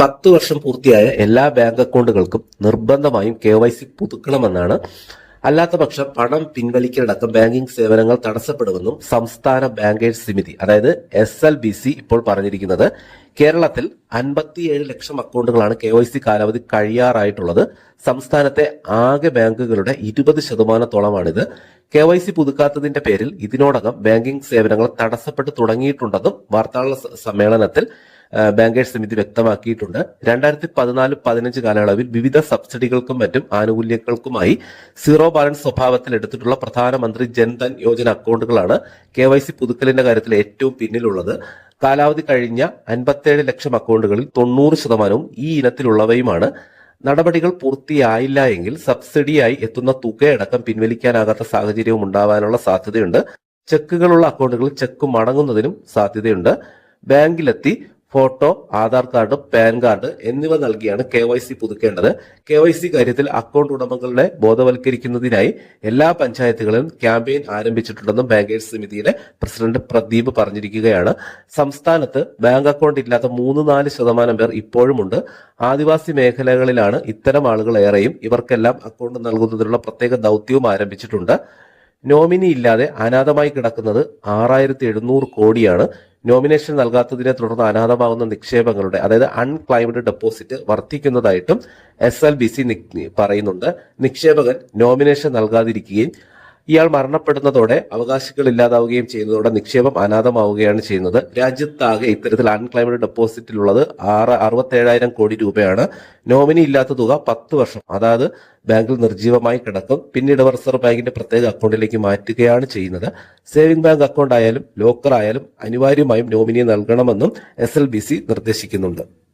പത്ത് വർഷം പൂർത്തിയായ എല്ലാ ബാങ്ക് അക്കൗണ്ടുകൾക്കും നിർബന്ധമായും കെ വൈ സി പുതുക്കണമെന്നാണ്. അല്ലാത്ത പക്ഷം പണം പിൻവലിക്കലടക്കം ബാങ്കിംഗ് സേവനങ്ങൾ തടസ്സപ്പെടുമെന്നും സംസ്ഥാന ബാങ്കേഴ്സ് സമിതി അതായത് എസ് എൽ ബി സി ഇപ്പോൾ പറഞ്ഞിരിക്കുന്നത്. കേരളത്തിൽ അൻപത്തിയേഴ് ലക്ഷം അക്കൗണ്ടുകളാണ് കെ വൈ സി കാലാവധി കഴിയാറായിട്ടുള്ളത്. സംസ്ഥാനത്തെ ആകെ ബാങ്കുകളുടെ ഇരുപത് ശതമാനത്തോളമാണിത്. കെ വൈ സി പുതുക്കാത്തതിന്റെ പേരിൽ ഇതിനോടകം ബാങ്കിംഗ് സേവനങ്ങൾ തടസ്സപ്പെട്ടു തുടങ്ങിയിട്ടുണ്ടെന്നും വാർത്താ സമ്മേളനത്തിൽ ബാങ്കേഴ്സ് സമിതി വ്യക്തമാക്കിയിട്ടുണ്ട്. രണ്ടായിരത്തി പതിനാല് പതിനഞ്ച് കാലയളവിൽ വിവിധ സബ്സിഡികൾക്കും മറ്റും ആനുകൂല്യങ്ങൾക്കുമായി സീറോ ബാലൻസ് സ്വഭാവത്തിൽ എടുത്തിട്ടുള്ള പ്രധാനമന്ത്രി ജൻധൻ യോജന അക്കൗണ്ടുകളാണ് കെ വൈ സി പുതുക്കലിന്റെ കാര്യത്തിൽ ഏറ്റവും പിന്നിലുള്ളത്. കാലാവധി കഴിഞ്ഞ അൻപത്തേഴ് ലക്ഷം അക്കൗണ്ടുകളിൽ തൊണ്ണൂറ് ശതമാനവും ഈ ഇനത്തിലുള്ളവയുമാണ്. നടപടികൾ പൂർത്തിയായില്ല എങ്കിൽ സബ്സിഡിയായി എത്തുന്ന തുകയടക്കം പിൻവലിക്കാനാകാത്ത സാഹചര്യവും ഉണ്ടാവാനുള്ള സാധ്യതയുണ്ട്. ചെക്കുകളുള്ള അക്കൗണ്ടുകളിൽ ചെക്ക് മടങ്ങുന്നതിനും സാധ്യതയുണ്ട്. ബാങ്കിലെത്തി photo Aadhaar card PAN card എന്നിവ നൽകിയാണ് കെ വൈ സി പുതുക്കേണ്ടത്. കെ വൈ സി കാര്യത്തിൽ അക്കൗണ്ട് ഉടമകളുടെ ബോധവൽക്കരിക്കുന്നതിനായി എല്ലാ പഞ്ചായത്തുകളിലും ക്യാമ്പയിൻ ആരംഭിച്ചിട്ടുണ്ടെന്നും ബാങ്കേഴ്സ് സമിതിയിലെ പ്രസിഡന്റ് പ്രദീപ് പറഞ്ഞിരിക്കുകയാണ്. സംസ്ഥാനത്ത് ബാങ്ക് അക്കൗണ്ട് ഇല്ലാത്ത മൂന്ന് നാല് ശതമാനം പേർ ഇപ്പോഴുമുണ്ട്. ആദിവാസി മേഖലകളിലാണ് ഇത്തരം ആളുകൾ ഏറെയും. ഇവർക്കെല്ലാം അക്കൗണ്ട് നൽകുന്നതിനുള്ള പ്രത്യേക ദൗത്യവും ആരംഭിച്ചിട്ടുണ്ട്. നോമിനി ഇല്ലാതെ അനാഥമായി കിടക്കുന്നത് ആറായിരത്തി എഴുന്നൂറ് കോടിയാണ്. നോമിനേഷൻ നൽകാത്തതിനെ തുടർന്ന് അനാഥമാകുന്ന നിക്ഷേപങ്ങളുടെ അതായത് അൺക്ലൈംഡ് ഡെപ്പോസിറ്റ് വർദ്ധിക്കുന്നതായിട്ടും എസ് എൽ ബി സി പറയുന്നുണ്ട്. നിക്ഷേപകൻ നോമിനേഷൻ നൽകാതിരിക്കുകയും ഇയാൾ മരണപ്പെടുന്നതോടെ അവകാശികൾ ഇല്ലാതാവുകയും ചെയ്യുന്നതോടെ നിക്ഷേപം അനാഥമാവുകയാണ് ചെയ്യുന്നത്. രാജ്യത്താകെ ഇത്തരത്തിൽ അൺക്ലൈംഡ് ഡെപ്പോസിറ്റിലുള്ളത് ആറ് അറുപത്തേഴായിരം കോടി രൂപയാണ്. നോമിനി ഇല്ലാത്ത തുക പത്ത് വർഷം. അതായത് ബാങ്കിൽ നിർജീവമായി കിടക്കും. പിന്നീട് റിസർവ് ബാങ്കിന്റെ പ്രത്യേക അക്കൗണ്ടിലേക്ക് മാറ്റുകയാണ് ചെയ്യുന്നത്. സേവിംഗ് ബാങ്ക് അക്കൗണ്ട് ആയാലും ലോക്കർ ആയാലും അനിവാര്യമായും നോമിനി നൽകണമെന്നും എസ് നിർദ്ദേശിക്കുന്നുണ്ട്.